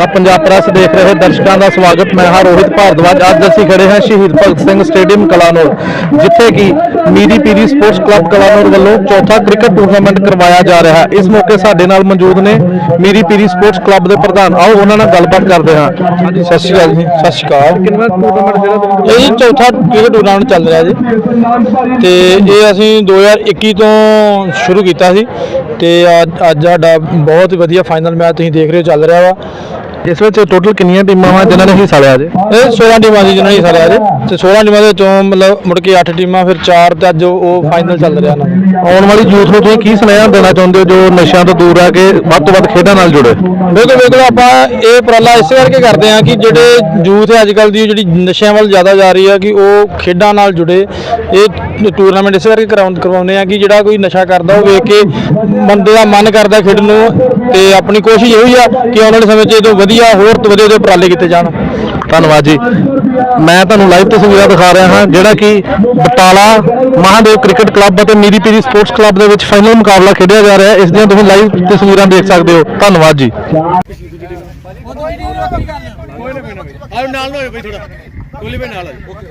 ਤਾਂ ਪੰਜਾਬ ਪ੍ਰੈਸ ਦੇਖ ਰਹੇ ਦਰਸ਼ਕਾਂ ਦਾ ਸਵਾਗਤ। ਮੈਂ ਹਾਂ ਰੋਹਿਤ ਭਾਰਦਵਾਜ। ਅੱਜ ਅਸੀਂ ਖੜੇ ਹਾਂ ਸ਼ਹੀਦ ਭਗਤ ਸਿੰਘ ਸਟੇਡੀਅਮ ਕਲਾਨੌਰ ਜਿੱਥੇ ਕਿ ਮੀਰੀ ਪੀਰੀ ਸਪੋਰਟਸ ਕਲੱਬ ਕਲਾਨੌਰ ਵੱਲੋਂ ਚੌਥਾ ਕ੍ਰਿਕਟ ਟੂਰਨਾਮੈਂਟ ਕਰਵਾਇਆ ਜਾ ਰਿਹਾ ਹੈ। ਇਸ ਮੌਕੇ ਸਾਡੇ ਨਾਲ ਮੌਜੂਦ ਨੇ ਮੀਰੀ ਪੀਰੀ ਸਪੋਰਟਸ ਕਲੱਬ ਦੇ ਪ੍ਰਧਾਨ। ਆਓ ਉਹਨਾਂ ਨਾਲ ਗੱਲਬਾਤ ਕਰਦੇ ਹਾਂ। ਹਾਂਜੀ ਸਤਿ ਸ਼੍ਰੀ ਅਕਾਲ ਜੀ। ਸਤਿ ਸ਼੍ਰੀ ਅਕਾਲ। ਕਿੰਨਾ ਟੂਰਨਾਮੈਟ ਜਿਹੜਾ ਇਹ ਚੌਥਾ ਕ੍ਰਿਕਟ ਟੂਰਨਾਮੈਂਟ ਚੱਲ ਰਿਹਾ ਜੀ। ਤੇ ਇਹ ਅਸੀਂ 2021 ਤੋਂ ਸ਼ੁਰੂ ਕੀਤਾ ਸੀ। ਤੇ ਅੱਜ ਅੱਜ ਸਾਡਾ ਬਹੁਤ ਵਧੀਆ ਫਾਈਨਲ ਮੈਚ ਤੁਸੀਂ ਦੇਖ ਰਹੇ ਹੋ ਚੱਲ ਰਿਹਾ ਵਾ। ਇਸ ਵਿੱਚ ਟੋਟਲ ਕਿੰਨੀਆਂ ਟੀਮਾਂ ਵਾ ਜਿਨ੍ਹਾਂ ਨੇ ਹਿੱਸਾ ਲਿਆ ਜੀ? ਇਹ 16 ਟੀਮਾਂ ਸੀ ਜਿਨ੍ਹਾਂ ਨੇ ਹਿੱਸਾ ਲਿਆ ਜੀ। ਤੇ 16 ਟੀਮਾਂ ਦੇ ਵਿੱਚੋਂ ਮਤਲਬ ਮੁੜ ਕੇ 8 ਟੀਮਾਂ ਫਿਰ 4 ਤੇ ਅੱਜ ਉਹ ਫਾਈਨਲ ਚੱਲ ਰਿਹਾ। ਨਾ ਆਉਣ ਵਾਲੀ ਯੂਥ ਨੂੰ ਤੁਸੀਂ ਕੀ ਸੁਨੇਹਾ ਦੇਣਾ ਚਾਹੁੰਦੇ ਹੋ ਜੋ ਨਸ਼ਿਆਂ ਤੋਂ ਦੂਰ ਰਹਿ ਕੇ ਵੱਧ ਤੋਂ ਵੱਧ ਖੇਡਾਂ ਨਾਲ ਜੁੜੇ? ਬਿਲਕੁਲ ਬਿਲਕੁਲ ਆਪਾਂ ਇਹ ਉਪਰਾਲਾ ਇਸੇ ਕਰਕੇ ਕਰਦੇ ਹਾਂ ਕਿ ਜਿਹੜੇ ਯੂਥ ਹੈ ਅੱਜ ਕੱਲ ਦੀ ਜਿਹੜੀ ਨਸ਼ਿਆਂ ਵੱਲ ਜ਼ਿਆਦਾ ਜਾ ਰਹੀ ਹੈ ਕਿ ਉਹ ਖੇਡਾਂ ਨਾਲ ਜੁੜੇ। ਇਹ ਟੂਰਨਾਮੈਂਟ ਇਸੇ ਕਰਕੇ ਕਰਵਾਉਂਦੇ ਆ ਕਿ ਜਿਹੜਾ ਕੋਈ ਨਸ਼ਾ ਕਰਦਾ ਉਹ ਵੇਖ ਕੇ ਬੰਦੇ ਦਾ ਮਨ ਕਰਦਾ ਖੇਡਣ ਨੂੰ। ਤੇ ਆਪਣੀ ਕੋਸ਼ਿਸ਼ ਇਹੋ ਹੀ ਆ ਕਿ ਆਉਣ ਵਾਲੇ ਸਮੇਂ 'ਚ ਇਹ ਤੋਂ ਵਧੀਆ ਹੋਰ ਵਧੀਆ ਦੇ ਉਪਰਾਲੇ ਕੀਤੇ ਜਾਣ। ਧੰਨਵਾਦ ਜੀ। ਮੈਂ ਤੁਹਾਨੂੰ ਲਾਈਵ ਤਸਵੀਰਾਂ ਦਿਖਾ ਰਿਹਾ ਹਾਂ ਜਿਹੜਾ ਕਿ ਬਟਾਲਾ ਮਹਾਦੇਵ ਕ੍ਰਿਕਟ ਕਲੱਬ ਅਤੇ ਮੀਰੀ ਪੀਰੀ ਸਪੋਰਟਸ ਕਲੱਬ ਦੇ ਵਿੱਚ ਫਾਈਨਲ ਮੁਕਾਬਲਾ ਖੇਡਿਆ ਜਾ ਰਿਹਾ ਹੈ। ਇਸ ਦੀਆਂ ਤੁਸੀਂ ਲਾਈਵ ਤਸਵੀਰਾਂ ਦੇਖ ਸਕਦੇ ਹੋ। ਧੰਨਵਾਦ ਜੀ।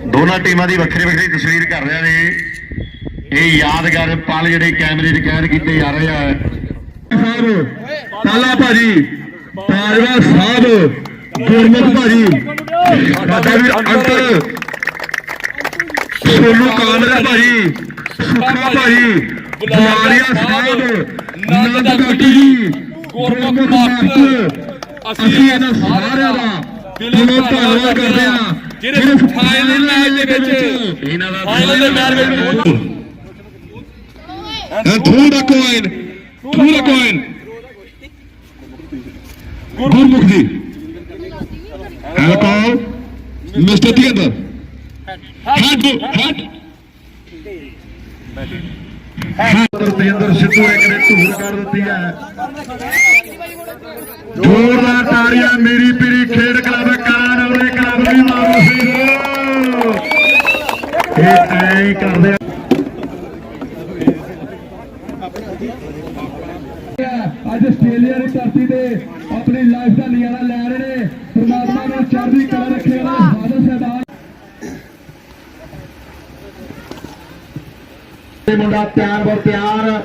ਦੋਨਾਂ ਟੀਮਾਂ ਦੀ ਵੱਖਰੀ ਵੱਖਰੀ ਤਸਵੀਰ ਕਰ ਰਹੇ ਨੇ। ਇਹ ਯਾਦਗਾਰ ਪਲ ਜਿਹੜੇ ਕੈਮਰੇ 'ਚ ਕੈਦ ਕੀਤੇ ਜਾ ਰਹੇ ਆ। ਸਾਹਿਬ ਤਾਲਾ ਭਾਜੀ। ਤਾਜਵਾ ਸਾਹਿਬ ਗੁਰਮੁਖ ਭਾਜੀ ਸਾਡਾ ਵੀ ਅੰਤਰ ਸੋਨੂ ਕਾਮਰਾ ਭਾਜੀ ਸੁਖਾ ਭਾਜੀ ਜਮਾਰੀਆ ਸਾਹਿਬ ਨੰਦ ਕਾਟੀ ਜੀ ਗੁਰਮੁਖ ਮਾਸਟਰ ਅਸੀਂ ਇਹਨਾਂ ਸਾਰਿਆਂ ਦਾ ਦਿਲੋਂ ਧੰਨਵਾਦ ਕਰਦੇ ਹਾਂ। ਜਿਹੜੇ ਫਾਈਨਲ ਮੈਚ ਦੇ ਵਿੱਚ ਇਹਨਾਂ ਦਾ ਫਾਈਨਲ ਦੇ ਮੈਚ ਵਿੱਚ। And through the coin, through the Gurmukh ji ji. And call Mr. Theater. Head, ਤੇਂਦਰ Sidhu ਇੱਕ ਨੇ ਧੂਰ ਕਰ ਦਿੱਤੀ ਹੈ ਜ਼ੋਰਦਾਰ ਤਾੜੀਆਂ ਮੇਰੀ ਪੀਰੀ ਖੇਡ ਕਲੱਬ ਕਾਨ ਉਹਨੇ ਕਲੱਬ ਵੀ ਮਾਰੋ ਸੀ ਇਹ ਐਂ ਕਰਦੇ ਅੱਜ ਆਸਟ੍ਰੇਲੀਆ ਦੀ ਧਰਤੀ ਤੇ ਆਪਣੀ ਲਾਈਫ ਦਾ ਨਜ਼ਾਰਾ ਲੈ ਰਹੇ ਨੇ। ਪ੍ਰਮਾਤਮਾ ਨੂੰ ਚੜ੍ਹਦੀ ਕਲਾ ਰੱਖੇ ਉਹਨਾਂ ਦੇ ਫਾਦਰ ਸਾਹਿਬਾਨ। ਇਹ ਮੁੰਡਾ ਪਿਆਰ ਬਰ ਪਿਆਰ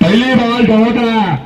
ਪਹਿਲੀ ਬਾਲ ਡਾਟ ਹੈ।